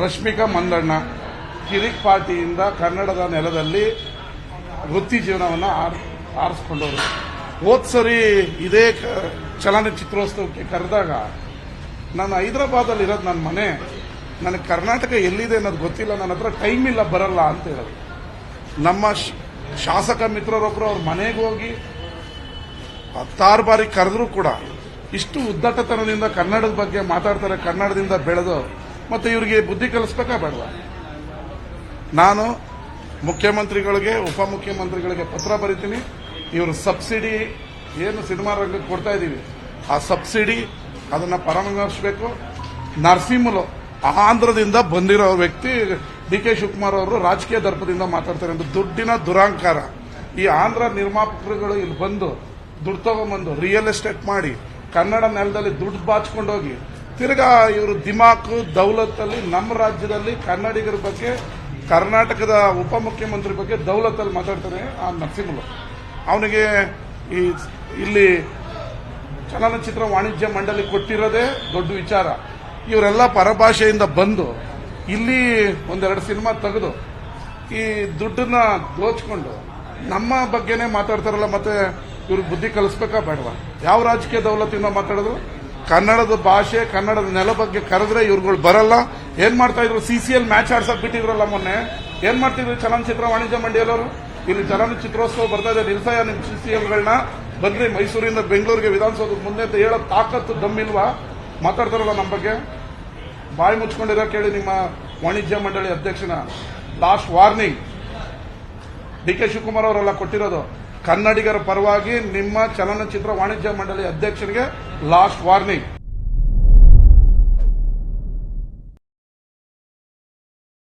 ರಶ್ಮಿಕಾ ಮಂದಣ್ಣ, ಕಿರಿಕ್ ಪಾರ್ಟಿಯಿಂದ ಕನ್ನಡದ ನೆಲದಲ್ಲಿ ವೃತ್ತಿ ಜೀವನವನ್ನು ಆರಿಸಿಕೊಂಡವರು ಆರಿಸ್ಕೊಂಡವರು. ಹೋದ್ ಸರಿ ಇದೇ ಚಲನಚಿತ್ರೋತ್ಸವಕ್ಕೆ ಕರೆದಾಗ ನಾನು ಹೈದರಾಬಾದಲ್ಲಿ ಇರೋದು ನನ್ನ ಮನೆ, ನನಗೆ ಕರ್ನಾಟಕ ಎಲ್ಲಿದೆ ಅನ್ನೋದು ಗೊತ್ತಿಲ್ಲ ನನ್ನ ಹತ್ರ ಟೈಮ್ ಇಲ್ಲ, ಬರಲ್ಲ ಅಂತ ಹೇಳೋದು. ನಮ್ಮ ಶಾಸಕ ಮಿತ್ರರೊಬ್ಬರು ಅವ್ರ ಮನೆಗೆ ಹೋಗಿ ಹತ್ತಾರು ಬಾರಿ ಕರೆದ್ರು ಕೂಡ ಇಷ್ಟು ಉದ್ದಟತನದಿಂದ ಕನ್ನಡದ ಬಗ್ಗೆ ಮಾತಾಡ್ತಾರೆ, ಕನ್ನಡದಿಂದ ಬೆಳೆದು ಮತ್ತೆ ಇವರಿಗೆ ಬುದ್ಧಿ ಕಲಿಸ್ಬೇಕಾ ಬೇಡ ನಾನು ಮುಖ್ಯಮಂತ್ರಿಗಳಿಗೆ, ಉಪಮುಖ್ಯಮಂತ್ರಿಗಳಿಗೆ ಪತ್ರ ಬರಿತೀನಿ. ಇವರು ಸಬ್ಸಿಡಿ ಏನು ಸಿನಿಮಾ ರಂಗಕ್ಕೆ ಕೊಡ್ತಾ ಇದ್ದೀವಿ ಆ ಸಬ್ಸಿಡಿ ಅದನ್ನ ಪರಾಮರ್ಶಿಸಬೇಕು. ನರಸಿಂಹಲು ಆಂಧ್ರದಿಂದ ಬಂದಿರೋ ವ್ಯಕ್ತಿ ಡಿ ಕೆ ಶಿವಕುಮಾರ್ ಅವರು ರಾಜಕೀಯ ದರ್ಪದಿಂದ ಮಾತಾಡ್ತಾರೆ ಎಂದು ದುಡ್ಡಿನ ದುರಾಂಕಾರ. ಈ ಆಂಧ್ರ ನಿರ್ಮಾಪಕರುಗಳು ಇಲ್ಲಿ ಬಂದು ದುಡ್ಡು ತಗೊಂಬಂದು ರಿಯಲ್ ಎಸ್ಟೇಟ್ ಮಾಡಿ ಕನ್ನಡ ನೆಲದಲ್ಲಿ ದುಡ್ಡು ಬಾಚ್ಕೊಂಡೋಗಿ ತಿರ್ಗಾ ಇವರು ದಿಮಾಕು, ದೌಲತ್ತಲ್ಲಿ ನಮ್ಮ ರಾಜ್ಯದಲ್ಲಿ ಕನ್ನಡಿಗರ ಬಗ್ಗೆ, ಕರ್ನಾಟಕದ ಉಪಮುಖ್ಯಮಂತ್ರಿ ಬಗ್ಗೆ ದೌಲತ್ತಲ್ಲಿ ಮಾತಾಡ್ತಾರೆ ಆ ನರಸಿಂಹಲು ಅವನಿಗೆ ಈ ಇಲ್ಲಿ ಚಲನಚಿತ್ರ ವಾಣಿಜ್ಯ ಮಂಡಳಿ ಕೊಟ್ಟಿರೋದೇ ದೊಡ್ಡ ವಿಚಾರ. ಇವರೆಲ್ಲ ಪರಭಾಷೆಯಿಂದ ಬಂದು ಇಲ್ಲಿ ಒಂದೆರಡು ಸಿನಿಮಾ ತೆಗೆದು ಈ ದುಡ್ಡನ್ನ ದೋಚ್ಕೊಂಡು ನಮ್ಮ ಬಗ್ಗೆನೇ ಮಾತಾಡ್ತಾರಲ್ಲ ಮತ್ತೆ ಇವ್ರಿಗೆ ಬುದ್ಧಿ ಕಲಿಸ್ಬೇಕಾ ಬೇಡವಾ? ಯಾವ ರಾಜಕೀಯ ದೌಲತ್ತಿಂದ ಮಾತಾಡಿದ್ರು ಕನ್ನಡದ ಭಾಷೆ, ಕನ್ನಡದ ನೆಲ ಬಗ್ಗೆ ಕರೆದ್ರೆ ಇವ್ರುಗಳು ಬರಲ್ಲ. ಏನ್ ಮಾಡ್ತಾ ಇದ್ರು? ಎಲ್ ಮ್ಯಾಚ್ ಆಡ್ಸಕ್ ಬಿಟ್ಟಿದ್ರಲ್ಲ ಮೊನ್ನೆ. ಏನ್ ಮಾಡ್ತಿದ್ರು ಚಲನಚಿತ್ರ ವಾಣಿಜ್ಯ ಮಂಡಳಿಯವರು ಇಲ್ಲಿ ಚಲನಚಿತ್ರೋತ್ಸವ ಬರ್ತಾ ಇದೆ. ನಿರ್ಸಯ ನಿಮ್ ಸಿಸಿಎಲ್ಗಳನ್ನ ಬಂದ್ರಿ ಮೈಸೂರಿಂದ ಬೆಂಗಳೂರಿಗೆ ವಿಧಾನಸೌಧದ ಮುಂದೆ ಅಂತ ಹೇಳೋ ತಾಕತ್ತು ದಮ್ಮಿಲ್ವಾ ಮಾತಾಡ್ತಾರಲ್ಲ ನಮ್ಮ ಬಗ್ಗೆ. ಬಾಯಿ ಮುಚ್ಕೊಂಡಿರೋ ಕೇಳಿ ನಿಮ್ಮ ವಾಣಿಜ್ಯ ಮಂಡಳಿ ಅಧ್ಯಕ್ಷನ. Last warning D K Shivakumar ಅವರೆಲ್ಲ ಕೊಟ್ಟಿರೋದು. ಕನ್ನಡಿಗರ ಪರವಾಗಿ ನಿಮ್ಮ ಚಲನಚಿತ್ರ ವಾಣಿಜ್ಯ ಮಂಡಳಿ ಅಧ್ಯಕ್ಷರಿಗೆ ಲಾಸ್ಟ್ ವಾರ್ನಿಂಗ್.